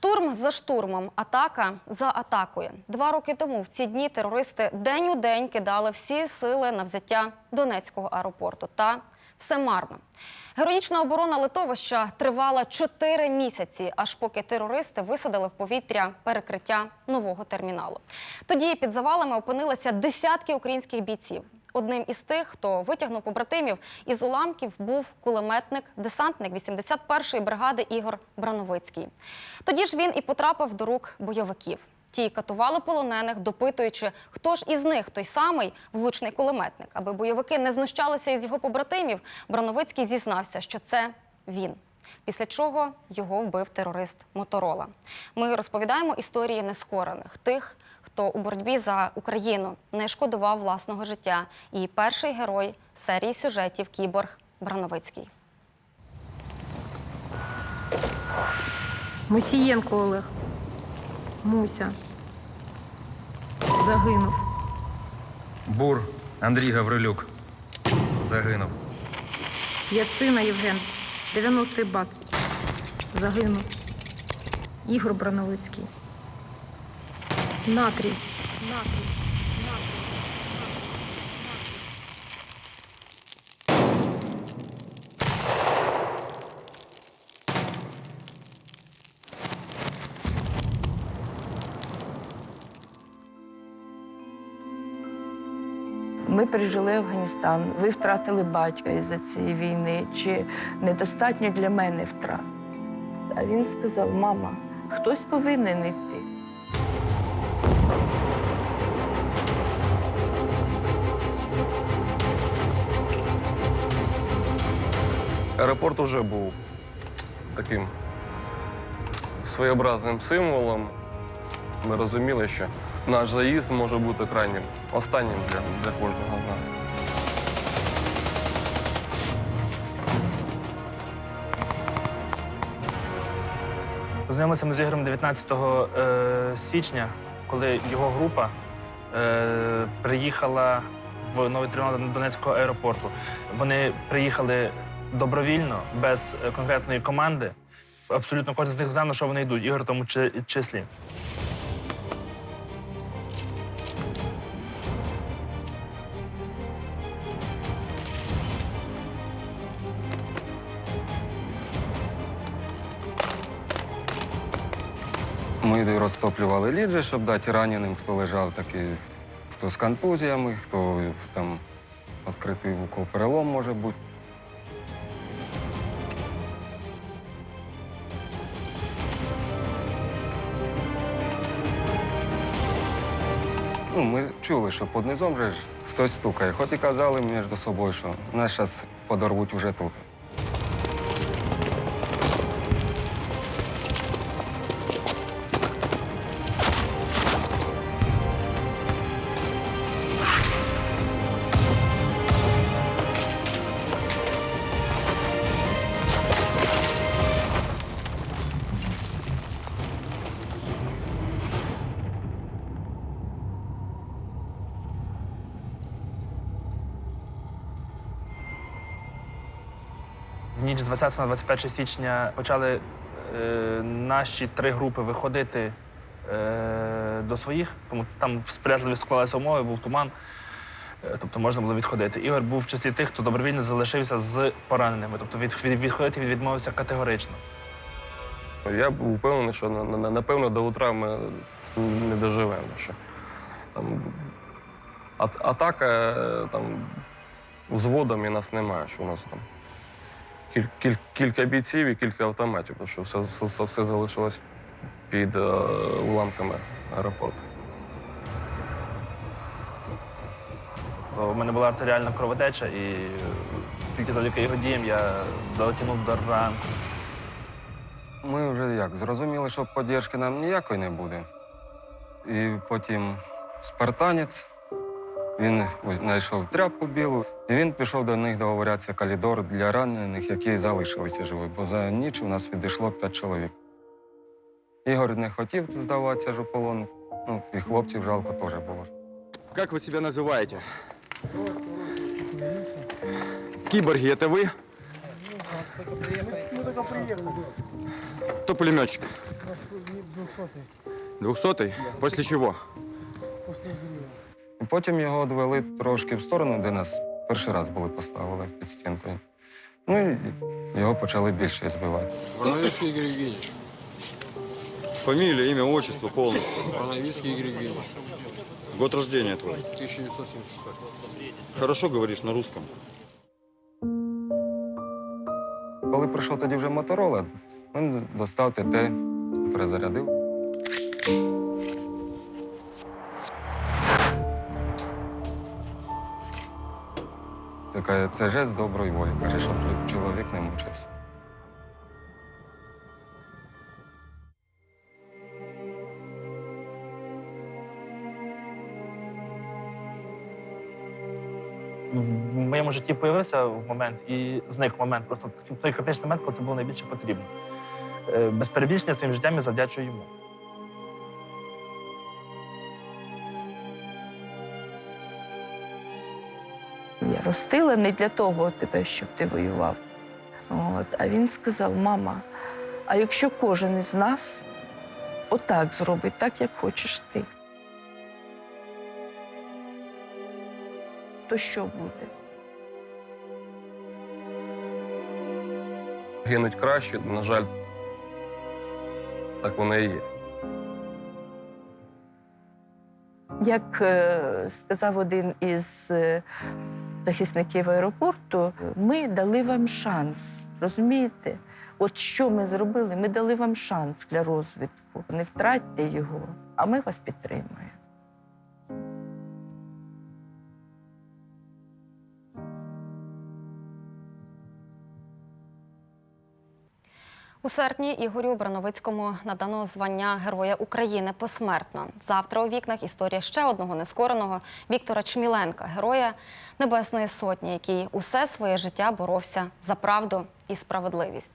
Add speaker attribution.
Speaker 1: Штурм за штурмом, атака за атакою. Два роки тому в ці дні терористи день у день кидали всі сили на взяття Донецького аеропорту. Та все марно. Героїчна оборона литовища тривала чотири місяці, аж поки терористи висадили в повітря перекриття нового терміналу. Тоді під завалами опинилися десятки українських бійців. Одним із тих, хто витягнув побратимів із уламків, був кулеметник, десантник 81-ї бригади Ігор Брановицький. Тоді ж він і потрапив до рук бойовиків. Ті катували полонених, допитуючи, хто ж із них той самий влучний кулеметник. Аби бойовики не знущалися із його побратимів, Брановицький зізнався, що це він. Після чого його вбив терорист Моторола. Ми розповідаємо історії нескорених тих, хто у боротьбі за Україну не шкодував власного життя. І перший герой серії сюжетів Кіборг Брановицький.
Speaker 2: Мусієнко Олег. Муся. Загинув.
Speaker 3: Бур Андрій Гаврилюк. Загинув.
Speaker 2: Яцина Євген. 90-й бат. Загинув. Ігор Брановицький. Натрій. Натрій.
Speaker 4: Ми пережили Афганістан. Ви втратили батька із-за цієї війни. Чи недостатньо для мене втрат? А він сказав: мама, хтось повинен йти.
Speaker 5: Аеропорт уже був таким своєобразним символом. Ми розуміли, що наш заїзд може бути крайнім, останнім для, для кожного з нас.
Speaker 6: Познайомилися ми з Ігорем 19 е, січня, коли його група е, приїхала в новий термінал Донецького аеропорту. Вони приїхали добровільно, без е, конкретної команди. Абсолютно кожен з них знав, на що вони йдуть, Ігор тому числі.
Speaker 7: Ми розтоплювали ліджі, щоб дати раненим, хто лежав, такий, хто з контузіями, хто там відкритий перелом може бути. Ну, ми чули, що під низом же ж хтось стукає. Хоч і казали між собою, що нас зараз подорвуть вже тут.
Speaker 6: В ніч з 20 на 21 січня почали е, наші три групи виходити е, до своїх, тому там сприятливі склалися умови, був туман, е, тобто можна було відходити. Ігор був в числі тих, хто добровільно залишився з пораненими, тобто від, від, відходити він відмовився категорично.
Speaker 5: Я був впевнений, що на- на- напевно до утра ми не доживемо. Що там ат- атака е, там і нас немає, що у нас там кіль- кіль- кілька бійців і кілька автоматів, тому що все, все, все, все залишилось під е, уламками аеропорту.
Speaker 6: В мене була артеріальна кровотеча, і тільки завдяки його діям я дотягнув до ранку.
Speaker 7: Ми вже як зрозуміли, що підтримки нам ніякої не буде. І потім спартанець, він ось знайшов тряпку білу, і він пішов до них договорятися калідор для ранених, які залишилися живі, бо за ніч у нас відійшло п'ять чоловік. Ігор не хотів здаватися ж у полон, ну і хлопців жалко теж було.
Speaker 8: Как вы себя называете? Киборги, это вы? Мы только приехали. Кто пулеметчик? Двухсотый? После чего?
Speaker 7: І потім його відвели трошки в сторону, де нас перший раз були поставили під стінкою. Ну і його почали більше збивати.
Speaker 9: Броновицкий Игорь Евгеньевич.
Speaker 8: Фамилия, имя, отчество.
Speaker 9: Броновицкий Игорь Евгеньевич.
Speaker 8: Год рождения твой.
Speaker 9: 1974.
Speaker 8: Хорошо говоришь на русском.
Speaker 7: Коли прийшов тоді вже моторола, він достав ТТ, перезарядив. Це каже, це жест доброї волі. Каже, щоб чоловік не мучився.
Speaker 6: В моєму житті появився в момент і зник момент. Просто той критичний момент, коли це було найбільше потрібно. Е, Без перебільшення своїм життям я завдячую йому.
Speaker 4: Ростила не для того тебе, щоб ти воював. От. А він сказав: мама, а якщо кожен із нас отак зробить, так як хочеш ти, то що буде?
Speaker 5: Гинуть краще, на жаль, так воно і є.
Speaker 4: Як е, сказав один із е, захисників аеропорту, ми дали вам шанс. Розумієте? От що ми зробили? Ми дали вам шанс для розвитку. Не втратьте його, а ми вас підтримуємо.
Speaker 1: У серпні Ігорю Брановицькому надано звання Героя України посмертно. Завтра у вікнах історія ще одного нескореного Віктора Чміленка, героя Небесної Сотні, який усе своє життя боровся за правду і справедливість.